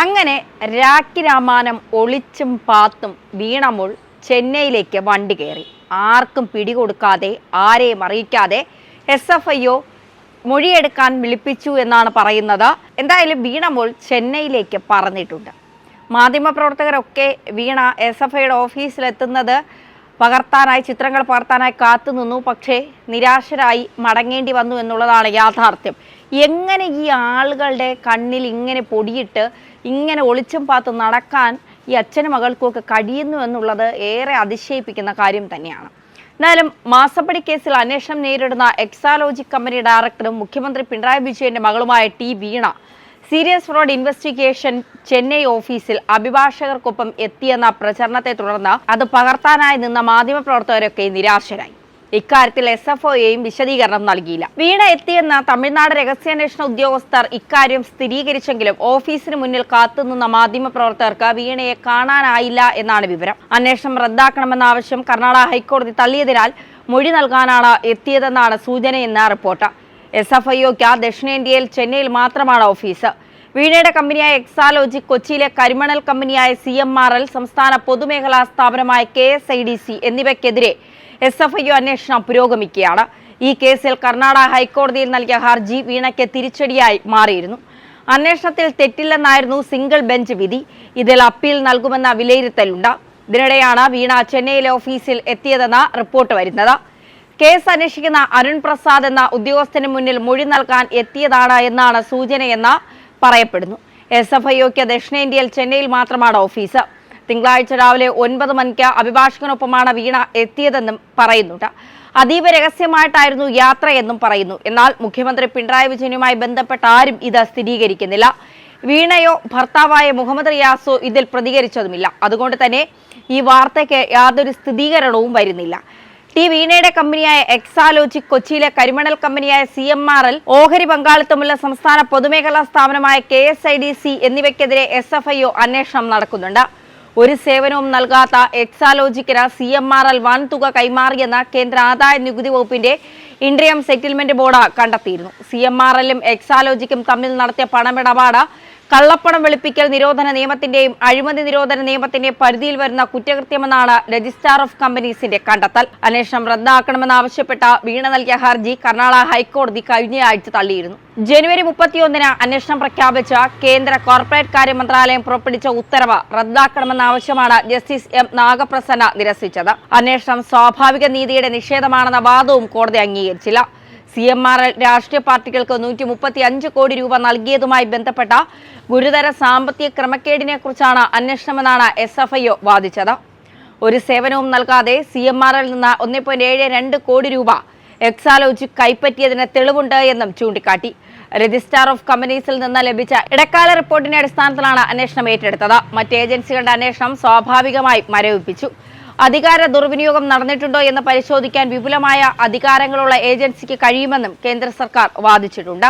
അങ്ങനെ രാഖി രാമാനം ഒളിച്ചും പാത്തും വീണമുൾ ചെന്നൈയിലേക്ക് വണ്ടി കയറി. ആർക്കും പിടികൊടുക്കാതെ ആരെയും അറിയിക്കാതെ എസ് എഫ് ഐ ഒ മൊഴിയെടുക്കാൻ വിളിപ്പിച്ചു എന്നാണ് പറയുന്നത്. എന്തായാലും വീണമോൾ ചെന്നൈയിലേക്ക് പറഞ്ഞിട്ടുണ്ട് മാധ്യമപ്രവർത്തകരൊക്കെ വീണ എസ് എഫ് ഐയുടെ ഓഫീസിലെത്തുന്നത് പകർത്താനായി ചിത്രങ്ങൾ പകർത്താനായി കാത്തുനിന്നു. പക്ഷേ നിരാശരായി മടങ്ങേണ്ടി വന്നു എന്നുള്ളതാണ് യാഥാർത്ഥ്യം. എങ്ങനെ ഈ ആളുകളുടെ കണ്ണിൽ ഇങ്ങനെ പൊടിയിട്ട് ഇങ്ങനെ ഒളിച്ചും പാത്ത് നടക്കാൻ ഈ അച്ഛനും മകൾക്കുമൊക്കെ കഴിയുന്നു എന്നുള്ളത് ഏറെ അതിശയിപ്പിക്കുന്ന കാര്യം തന്നെയാണ്. എന്നാലും മാസപ്പടി കേസിൽ അന്വേഷണം നേരിടുന്ന എക്സാലോജി കമ്പനി ഡയറക്ടറും മുഖ്യമന്ത്രി പിണറായി വിജയന്റെ മകളുമായ T Veena serious fraud investigation Chennai ഓഫീസിൽ അഭിഭാഷകർക്കൊപ്പം എത്തിയെന്ന പ്രചരണത്തെ തുടർന്ന് അത് പകർത്താനായി നിന്ന മാധ്യമപ്രവർത്തകരൊക്കെ നിരാശരായി. ഇക്കാര്യത്തിൽ എസ് എഫ് ഒയെയും വിശദീകരണം നൽകിയില്ല. വീണ എത്തിയെന്ന തമിഴ്നാട് രഹസ്യാന്വേഷണ ഉദ്യോഗസ്ഥർ ഇക്കാര്യം സ്ഥിരീകരിച്ചെങ്കിലും ഓഫീസിന് മുന്നിൽ കാത്തുനിന്ന മാധ്യമപ്രവർത്തകർക്ക് വീണയെ കാണാനായില്ല എന്നാണ് വിവരം. അന്വേഷണം റദ്ദാക്കണമെന്ന ആവശ്യം കർണാടക ഹൈക്കോടതി തള്ളിയതിനാൽ മൊഴി നൽകാനാണ് എത്തിയതെന്നാണ് സൂചനയെന്ന റിപ്പോർട്ട്. എസ് എഫ് ഐഒക്ക് ദക്ഷിണേന്ത്യയിൽ ചെന്നൈയിൽ മാത്രമാണ് ഓഫീസ്. വീണയുടെ കമ്പനിയായ എക്സാലോജി കൊച്ചിയിലെ കരിമണൽ കമ്പനിയായ സി എം ആർ എൽ സംസ്ഥാന പൊതുമേഖലാ സ്ഥാപനമായ K S I D C എന്നിവയ്ക്കെതിരെ S F I അന്വേഷണം പുരോഗമിക്കുകയാണ്. ഈ കേസിൽ കർണാടക ഹൈക്കോടതിയിൽ നൽകിയ ഹർജി വീണയ്ക്ക് തിരിച്ചടിയായി മാറിയിരുന്നു. അന്വേഷണത്തിൽ തെറ്റില്ലെന്നായിരുന്നു സിംഗിൾ ബെഞ്ച് വിധി. ഇതിൽ അപ്പീൽ നൽകുമെന്ന വിലയിരുത്തലുണ്ട്. ഇതിനിടെയാണ് വീണ ചെന്നൈയിലെ ഓഫീസിൽ എത്തിയതെന്ന റിപ്പോർട്ട് വരുന്നത്. കേസ് അന്വേഷിക്കുന്ന അരുൺ പ്രസാദ് എന്ന ഉദ്യോഗസ്ഥന് മുന്നിൽ മൊഴി നൽകാൻ എത്തിയതാണ് എന്നാണ് സൂചനയെന്ന് പറയപ്പെടുന്നു. എസ് എഫ് ഐഒക്ക് ദക്ഷിണേന്ത്യയിൽ ചെന്നൈയിൽ മാത്രമാണ് ഓഫീസ്. തിങ്കളാഴ്ച രാവിലെ ഒൻപത് മണിക്ക് അഭിഭാഷകനൊപ്പമാണ് വീണ എത്തിയതെന്നും പറയുന്നുണ്ട്. അതീവ രഹസ്യമായിട്ടായിരുന്നു യാത്രയെന്നും പറയുന്നു. എന്നാൽ മുഖ്യമന്ത്രി പിണറായി വിജയനുമായി ബന്ധപ്പെട്ട ആരും ഇത് സ്ഥിരീകരിക്കുന്നില്ല. വീണയോ ഭർത്താവായ മുഹമ്മദ് റിയാസോ ഇതിൽ പ്രതികരിച്ചതുമില്ല. അതുകൊണ്ട് തന്നെ ഈ വാർത്തയ്ക്ക് യാതൊരു സ്ഥിരീകരണവും വരുന്നില്ല. ടി വീണയുടെ കമ്പനിയായ എക്സാലോജി കൊച്ചിയിലെ കരിമണൽ കമ്പനിയായ സി എം ആർ എൽ ഓഹരി പങ്കാളിത്തമുള്ള സംസ്ഥാന പൊതുമേഖലാ സ്ഥാപനമായ K S I D C എന്നിവയ്ക്കെതിരെ S F I O അന്വേഷണം നടക്കുന്നുണ്ട്. ഒരു സേവനവും നൽകാത്ത എക്സാലോജിക്കിന് സി എം ആർ എൽ വൻതുക കൈമാറിയെന്ന് കേന്ദ്ര ആദായ നികുതി വകുപ്പിന്റെ ഇൻഡ്രിയം സെറ്റിൽമെന്റ് ബോർഡ് കണ്ടെത്തിയിരുന്നു. സി എം ആർ എല്ലും എക്സാലോജിക്കും തമ്മിൽ നടത്തിയ പണമിടപാട് കള്ളപ്പണം വെളുപ്പിക്കൽ നിരോധന നിയമത്തിന്റെയും അഴിമതി നിരോധന നിയമത്തിന്റെയും പരിധിയിൽ വരുന്ന കുറ്റകൃത്യമെന്നാണ് രജിസ്ട്രാർ ഓഫ് കമ്പനീസിന്റെ കണ്ടെത്തൽ. അന്വേഷണം റദ്ദാക്കണമെന്നാവശ്യപ്പെട്ട വീണ നൽകിയ ഹർജി കർണാടക ഹൈക്കോടതി കഴിഞ്ഞയാഴ്ച തള്ളിയിരുന്നു. ജനുവരി മുപ്പത്തിയൊന്നിന് അന്വേഷണം പ്രഖ്യാപിച്ച കേന്ദ്ര കോർപ്പറേറ്റ് കാര്യ മന്ത്രാലയം പുറപ്പെടുവിച്ച ഉത്തരവ് റദ്ദാക്കണമെന്നാവശ്യമാണ് ജസ്റ്റിസ് എം നാഗപ്രസന്ന നിരസിച്ചത്. അന്വേഷണം സ്വാഭാവിക നീതിയുടെ നിഷേധമാണെന്ന വാദവും കോടതി അംഗീകരിച്ചില്ല. സി എം ആർ രാഷ്ട്രീയ പാർട്ടികൾക്ക് നൂറ്റി മുപ്പത്തി അഞ്ച് കോടി രൂപ നൽകിയതുമായി ബന്ധപ്പെട്ട ഗുരുതര സാമ്പത്തിക ക്രമക്കേടിനെ കുറിച്ചാണ് അന്വേഷണമെന്നാണ് എസ് എഫ് ഐ ഒ വാദിച്ചത്. ഒരു സേവനവും നൽകാതെ സി എം ആർ എൽ നിന്ന് ഒന്നേ പോയിന്റ് ഏഴ് രണ്ട് കോടി രൂപ എക്സാലോജി കൈപ്പറ്റിയതിന് തെളിവുണ്ട് എന്നും ചൂണ്ടിക്കാട്ടി. രജിസ്ട്രാർ ഓഫ് കമ്പനീസിൽ നിന്ന് ലഭിച്ച ഇടക്കാല റിപ്പോർട്ടിന്റെ അടിസ്ഥാനത്തിലാണ് അന്വേഷണം ഏറ്റെടുത്തത്. മറ്റ് ഏജൻസികളുടെ അന്വേഷണം സ്വാഭാവികമായി മരവിപ്പിച്ചു. അധികാര ദുർവിനിയോഗം നടന്നിട്ടുണ്ടോ എന്ന് പരിശോധിക്കാൻ വിപുലമായ അധികാരങ്ങളുള്ള ഏജൻസിക്ക് കഴിയുമെന്നും കേന്ദ്ര സർക്കാർ വാദിച്ചിട്ടുണ്ട്.